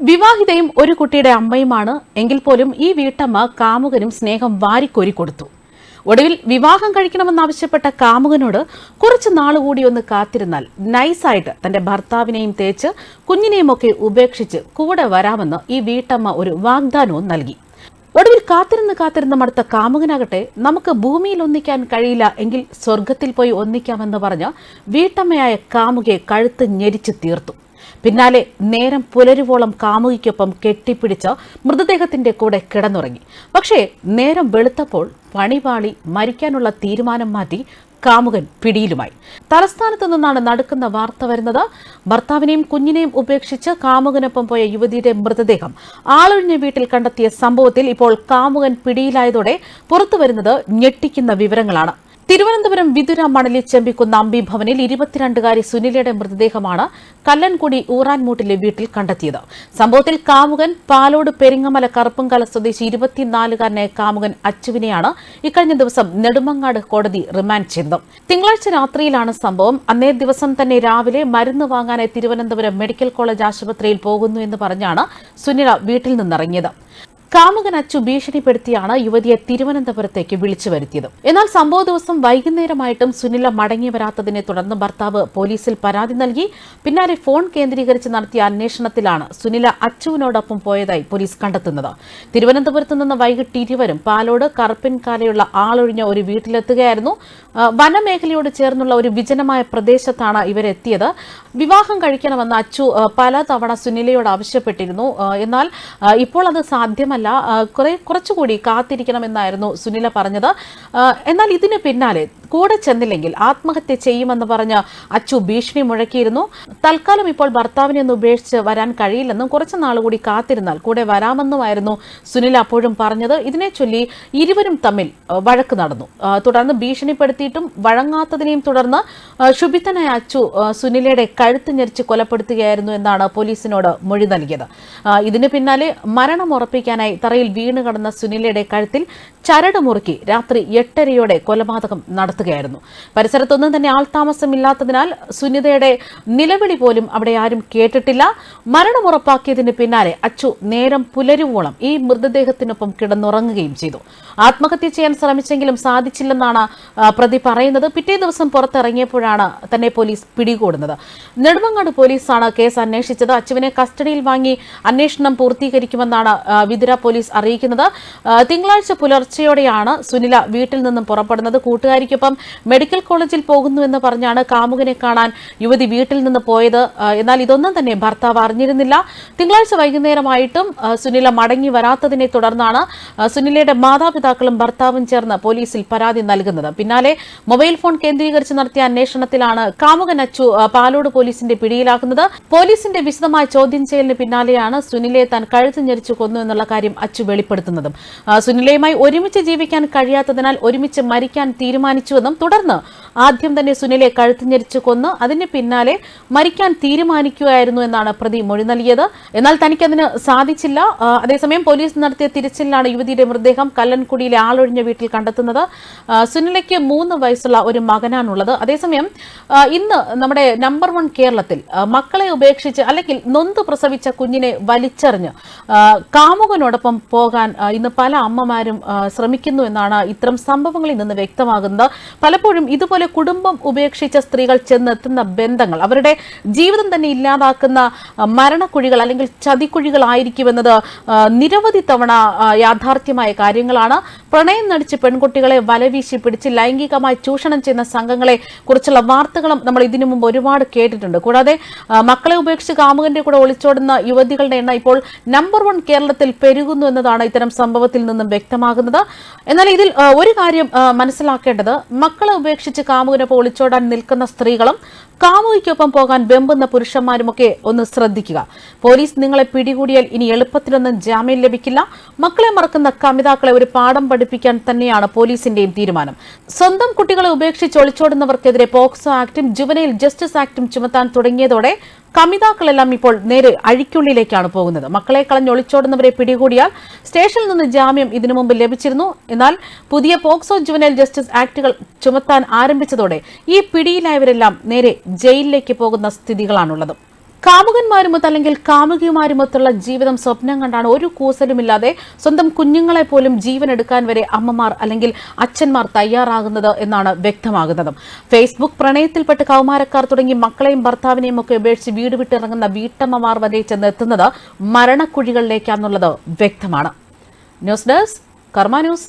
വിവാഹിതയും ഒരു കുട്ടിയുടെ അമ്മയുമാണ് എങ്കിൽ പോലും ഈ വീട്ടമ്മ കാമുകനും സ്നേഹം വാരിക്കോരി കൊടുത്തു. ഒടുവിൽ വിവാഹം കഴിക്കണമെന്നാവശ്യപ്പെട്ട കാമുകനോട് കുറച്ച് നാളുകൂടി ഒന്ന് കാത്തിരുന്നാൽ നൈസായിട്ട് തന്റെ ഭർത്താവിനെയും തേച്ച് കുഞ്ഞിനെയുമൊക്കെ ഉപേക്ഷിച്ച് കൂടെ വരാമെന്ന് ഈ വീട്ടമ്മ ഒരു വാഗ്ദാനവും നൽകി. ഒടുവിൽ കാത്തിരുന്ന് കാത്തിരുന്ന് മടുത്ത കാമുകനാകട്ടെ നമുക്ക് ഭൂമിയിൽ ഒന്നിക്കാൻ കഴിയില്ല എങ്കിൽ സ്വർഗത്തിൽ പോയി ഒന്നിക്കാമെന്ന് പറഞ്ഞ് വീട്ടമ്മയായ കാമുകയെ കഴുത്ത് ഞെരിച്ചു തീർത്തു. പിന്നാലെ നേരം പുലരുവോളം കാമുകിക്കൊപ്പം കെട്ടിപ്പിടിച്ച് മൃതദേഹത്തിന്റെ കൂടെ കിടന്നുറങ്ങി. പക്ഷേ നേരം വെളുത്തപ്പോൾ പണിപാളി മരിക്കാനുള്ള തീരുമാനം മാറ്റി കാമുകൻ പിടിയിലുമായി. തലസ്ഥാനത്ത് നിന്നാണ് നടക്കുന്ന വാർത്ത വരുന്നത്. ഭർത്താവിനെയും കുഞ്ഞിനെയും ഉപേക്ഷിച്ച് കാമുകനൊപ്പം പോയ യുവതിയുടെ മൃതദേഹം. ആളൊഴിഞ്ഞ വീട്ടിൽ കണ്ടെത്തിയ സംഭവത്തിൽ ഇപ്പോൾ കാമുകൻ പിടിയിലായതോടെ പുറത്തുവരുന്നത് ഞെട്ടിക്കുന്ന വിവരങ്ങളാണ്. തിരുവനന്തപുരം വിതുര മണലി ചെമ്പിക്കുന്ന അമ്പി ഭവനിൽ ഇരുപത്തിരണ്ടുകാരി സുനിലയുടെ മൃതദേഹമാണ് കല്ലൻകുടി ഊറാൻമൂട്ടിലെ വീട്ടിൽ കണ്ടെത്തിയത്. സംഭവത്തിൽ കാമുകൻ പാലോട് പെരിങ്ങമല കറുപ്പുംകാല സ്വദേശി ഇരുപത്തിനാലുകാരനായ കാമുകൻ അച്ചുവിനെയാണ് ഇക്കഴിഞ്ഞ ദിവസം നെടുമങ്ങാട് കോടതി റിമാൻഡ് ചെയ്തത്. തിങ്കളാഴ്ച രാത്രിയിലാണ് സംഭവം. അന്നേ ദിവസം തന്നെ രാവിലെ മരുന്ന് വാങ്ങാനായി തിരുവനന്തപുരം മെഡിക്കൽ കോളേജ് ആശുപത്രിയിൽ പോകുന്നു എന്ന് പറഞ്ഞാണ് സുനില വീട്ടിൽ നിന്നിറങ്ങിയത്. കാമുകൻ അച്ചു ഭീഷണിപ്പെടുത്തിയാണ് യുവതിയെ തിരുവനന്തപുരത്തേക്ക് വിളിച്ചു വരുത്തിയത്. എന്നാൽ സംഭവ ദിവസം വൈകുന്നേരമായിട്ടും സുനില മടങ്ങി വരാത്തതിനെ തുടർന്ന് ഭർത്താവ് പോലീസിൽ പരാതി നൽകി. പിന്നാലെ ഫോൺ കേന്ദ്രീകരിച്ച് നടത്തിയ അന്വേഷണത്തിലാണ് സുനില അച്ചുവിനോടൊപ്പം പോയതായി പോലീസ് കണ്ടെത്തുന്നത്. തിരുവനന്തപുരത്ത് നിന്ന് വൈകിട്ട് ഇരുവരും പാലോട് കറുപ്പിൻകാലയുള്ള ആളൊഴിഞ്ഞ ഒരു വീട്ടിലെത്തുകയായിരുന്നു. വനമേഖലയോട് ചേർന്നുള്ള ഒരു വിജനമായ പ്രദേശത്താണ് ഇവരെത്തിയത് വിവാഹം കഴിക്കണമെന്ന് അച്ചു പല പലതവണ സുനിലയോട് ആവശ്യപ്പെട്ടിരുന്നു. എന്നാൽ ഇപ്പോൾ അത് സാധ്യമല്ല. ആ, കുറെ കുറച്ചുകൂടി കാത്തിരിക്കണമെന്നായിരുന്നു സുനില പറഞ്ഞത്. എന്നാൽ ഇതിന് പിന്നാലെ കൂടെ ചെന്നില്ലെങ്കിൽ ആത്മഹത്യ ചെയ്യുമെന്ന് പറഞ്ഞ് അച്ചു ഭീഷണി മുഴക്കിയിരുന്നു. തൽക്കാലം ഇപ്പോൾ ഭർത്താവിനെ ഒന്ന് ഉപേക്ഷിച്ച് വരാൻ കഴിയില്ലെന്നും കുറച്ച് കൂടി കാത്തിരുന്നാൽ കൂടെ വരാമെന്നുമായിരുന്നു സുനിൽ അപ്പോഴും പറഞ്ഞത്. ഇതിനെ ചൊല്ലി ഇരുവരും തമ്മിൽ വഴക്ക് നടന്നു. തുടർന്ന് ഭീഷണിപ്പെടുത്തിയിട്ടും വഴങ്ങാത്തതിനെയും തുടർന്ന് ആ, അച്ചു സുനിലയുടെ കഴുത്ത് ഞെരിച്ച് കൊലപ്പെടുത്തുകയായിരുന്നു എന്നാണ് പോലീസിനോട് മൊഴി നൽകിയത്. ഇതിന് പിന്നാലെ മരണം ഉറപ്പിക്കാനായി തറയിൽ വീണ് കടന്ന സുനിലയുടെ കഴുത്തിൽ ചരട് മുറുക്കി രാത്രി എട്ടരയോടെ കൊലപാതകം നടത്തുകയായിരുന്നു. പരിസരത്തൊന്നും തന്നെ ആൾതാമസമില്ലാത്തതിനാൽ സുനിതയുടെ നിലവിളി പോലും അവിടെ ആരും കേട്ടിട്ടില്ല. മരണമുറപ്പാക്കിയതിന് പിന്നാലെ അച്ചു നേരം പുലരുവോളം ഈ മൃതദേഹത്തിനൊപ്പം കിടന്നുറങ്ങുകയും ചെയ്തു. ആത്മഹത്യ ചെയ്യാൻ ശ്രമിച്ചെങ്കിലും സാധിച്ചില്ലെന്നാണ് പ്രതി പറയുന്നത്. പിറ്റേ ദിവസം പുറത്തിറങ്ങിയപ്പോഴാണ് തന്നെ പോലീസ് പിടികൂടുന്നത്. നെടുമങ്ങാട് പോലീസാണ് കേസ് അന്വേഷിച്ചത്. അച്ചുവിനെ കസ്റ്റഡിയിൽ വാങ്ങി അന്വേഷണം പൂർത്തീകരിക്കുമെന്നാണ് വിതുര പോലീസ് അറിയിക്കുന്നത്. തിങ്കളാഴ്ച പുലർച്ചെയോടെയാണ് സുനില വീട്ടിൽ നിന്നും പുറപ്പെടുന്നത്. കൂട്ടുകാരിക്കൊപ്പം മെഡിക്കൽ കോളേജിൽ പോകുന്നുവെന്ന് പറഞ്ഞാണ് കാമുകനെ കാണാൻ യുവതി വീട്ടിൽ നിന്ന് പോയത്. എന്നാൽ ഇതൊന്നും തന്നെ ഭർത്താവ് അറിഞ്ഞിരുന്നില്ല. തിങ്കളാഴ്ച വൈകുന്നേരമായിട്ടും സുനില മടങ്ങി വരാത്തതിനെ തുടർന്നാണ് സുനിലയുടെ മാതാപിതാക്കളും ഭർത്താവും ചേർന്ന് പോലീസിൽ പരാതി നൽകുന്നത്. പിന്നാലെ മൊബൈൽ ഫോൺ കേന്ദ്രീകരിച്ച് നടത്തിയ അന്വേഷണത്തിലാണ് കാമുകൻ അച്ചു പാലോട് പോലീസിന്റെ പിടിയിലാക്കുന്നത് പോലീസിന്റെ വിശദമായ ചോദ്യം ചെയ്യലിന് പിന്നാലെയാണ് സുനിലയെ താൻ കഴുത്ത് ഞെരിച്ചു കൊന്നു എന്നുള്ള കാര്യം അച്ചു വെളിപ്പെടുത്തുന്നതും. സുനിലയുമായി ഒരുമിച്ച് ജീവിക്കാൻ കഴിയാത്തതിനാൽ ഒരുമിച്ച് മരിക്കാൻ തീരുമാനിച്ചുവെന്നും തുടർന്ന് ആദ്യം തന്നെ സുനിലെ കഴുത്ത് ഞെരിച്ചു കൊന്ന് അതിന് പിന്നാലെ മരിക്കാൻ തീരുമാനിക്കുകയായിരുന്നു എന്നാണ് പ്രതി മൊഴി നൽകിയത്. എന്നാൽ തനിക്കതിന് സാധിച്ചില്ല. അതേസമയം പോലീസ് നടത്തിയ തിരച്ചിലിലാണ് യുവതിയുടെ മൃതദേഹം കല്ലൻകുടിയിലെ ആളൊഴിഞ്ഞ വീട്ടിൽ കണ്ടെത്തുന്നത്. സുനിലയ്ക്ക് മൂന്ന് വയസ്സുള്ള ഒരു മകനാണുള്ളത്. അതേസമയം ഇന്ന് നമ്മുടെ നമ്പർ വൺ കേരളത്തിൽ മക്കളെ ഉപേക്ഷിച്ച് അല്ലെങ്കിൽ നൊന്ത് പ്രസവിച്ച കുഞ്ഞിനെ വലിച്ചെറിഞ്ഞ് കാമുകനോടൊപ്പം പോകാൻ ഇന്ന് പല അമ്മമാരും ശ്രമിക്കുന്നു എന്നാണ് ഇത്തരം സംഭവങ്ങളിൽ നിന്ന് വ്യക്തമാകുന്നത്. പലപ്പോഴും ഇതുപോലെ കുടുംബം ഉപേക്ഷിച്ച സ്ത്രീകൾ ചെന്നെത്തുന്ന ബന്ധങ്ങൾ അവരുടെ ജീവിതം തന്നെ ഇല്ലാതാക്കുന്ന മരണക്കുഴികൾ അല്ലെങ്കിൽ ചതിക്കുഴികളായിരിക്കുമെന്നത് നിരവധി തവണ യാഥാർത്ഥ്യമായ കാര്യങ്ങളാണ്. പ്രണയം നടിച്ച് പെൺകുട്ടികളെ വലവീശി പിടിച്ച് ലൈംഗികമായി ചൂഷണം ചെയ്യുന്ന സംഘങ്ങളെ കുറിച്ചുള്ള വാർത്തകളും നമ്മൾ ഇതിനു മുമ്പ് ഒരുപാട് കേട്ടിട്ടുണ്ട്. കൂടാതെ മക്കളെ ഉപേക്ഷിച്ച് കാമുകന്റെ കൂടെ ഒളിച്ചോടുന്ന യുവതികളുടെ എണ്ണം ഇപ്പോൾ നമ്പർ വൺ കേരളത്തിൽ പെരുകുന്നു എന്നതാണ് ഇത്തരം സംഭവത്തിൽ നിന്നും വ്യക്തമാകുന്നത്. എന്നാൽ ഇതിൽ ഒരു കാര്യം മനസ്സിലാക്കേണ്ടത് മക്കളെ ഉപേക്ഷിച്ച് കാമുവിനെ ഒളിച്ചോടാൻ നിൽക്കുന്ന സ്ത്രീകളും കാമുകിക്കൊപ്പം പോകാൻ വെമ്പുന്ന പുരുഷന്മാരുമൊക്കെ ഒന്ന് ശ്രദ്ധിക്കുക. പോലീസ് നിങ്ങളെ പിടികൂടിയാൽ ഇനി എളുപ്പത്തിലൊന്നും ജാമ്യം ലഭിക്കില്ല. മക്കളെ മറക്കുന്ന കമിതാക്കളെ ഒരു പാഠം പഠിപ്പിക്കാൻ തന്നെയാണ് പോലീസിന്റെയും തീരുമാനം. സ്വന്തം കുട്ടികളെ ഉപേക്ഷിച്ച് ഒളിച്ചോടുന്നവർക്കെതിരെ പോക്സോ ആക്ടും ജുവനൈൽ ജസ്റ്റിസ് ആക്ടും ചുമത്താൻ തുടങ്ങിയതോടെ കമിതാക്കളെല്ലാം ഇപ്പോൾ നേരെ അഴിക്കുള്ളിലേക്കാണ് പോകുന്നത്. മക്കളെ കളഞ്ഞ് ഒളിച്ചോടുന്നവരെ പിടികൂടിയാൽ സ്റ്റേഷനിൽ നിന്ന് ജാമ്യം ഇതിനു മുമ്പ് ലഭിച്ചിരുന്നു. എന്നാൽ പുതിയ പോക്സോ ജുവനൈൽ ജസ്റ്റിസ് ആക്ടുകൾ ചുമത്താൻ ആരംഭിച്ചതോടെ ഈ പിടിയിലായവരെല്ലാം നേരെ ജയിലിലേക്ക് പോകുന്ന സ്ഥിതികളാണുള്ളത്. കാമുകന്മാരുമൊത്ത് അല്ലെങ്കിൽ കാമുകിമാരുമൊത്തുള്ള ജീവിതം സ്വപ്നം കണ്ടാണ് ഒരു കൂസലുമില്ലാതെ സ്വന്തം കുഞ്ഞുങ്ങളെ പോലും ജീവൻ എടുക്കാൻ വരെ അമ്മമാർ അല്ലെങ്കിൽ അച്ഛന്മാർ തയ്യാറാകുന്നത് എന്നാണ് വ്യക്തമാകുന്നത്. ഫേസ്ബുക്ക് പ്രണയത്തിൽപ്പെട്ട് കൗമാരക്കാർ തുടങ്ങി മക്കളെയും ഭർത്താവിനെയും ഒക്കെ ഉപേക്ഷിച്ച് വീട് വിട്ടിറങ്ങുന്ന വീട്ടമ്മമാർ വരെ ചെന്നെത്തുന്നത് മരണക്കുഴികളിലേക്കാണെന്നുള്ളത് വ്യക്തമാണ്. News desk Karma news.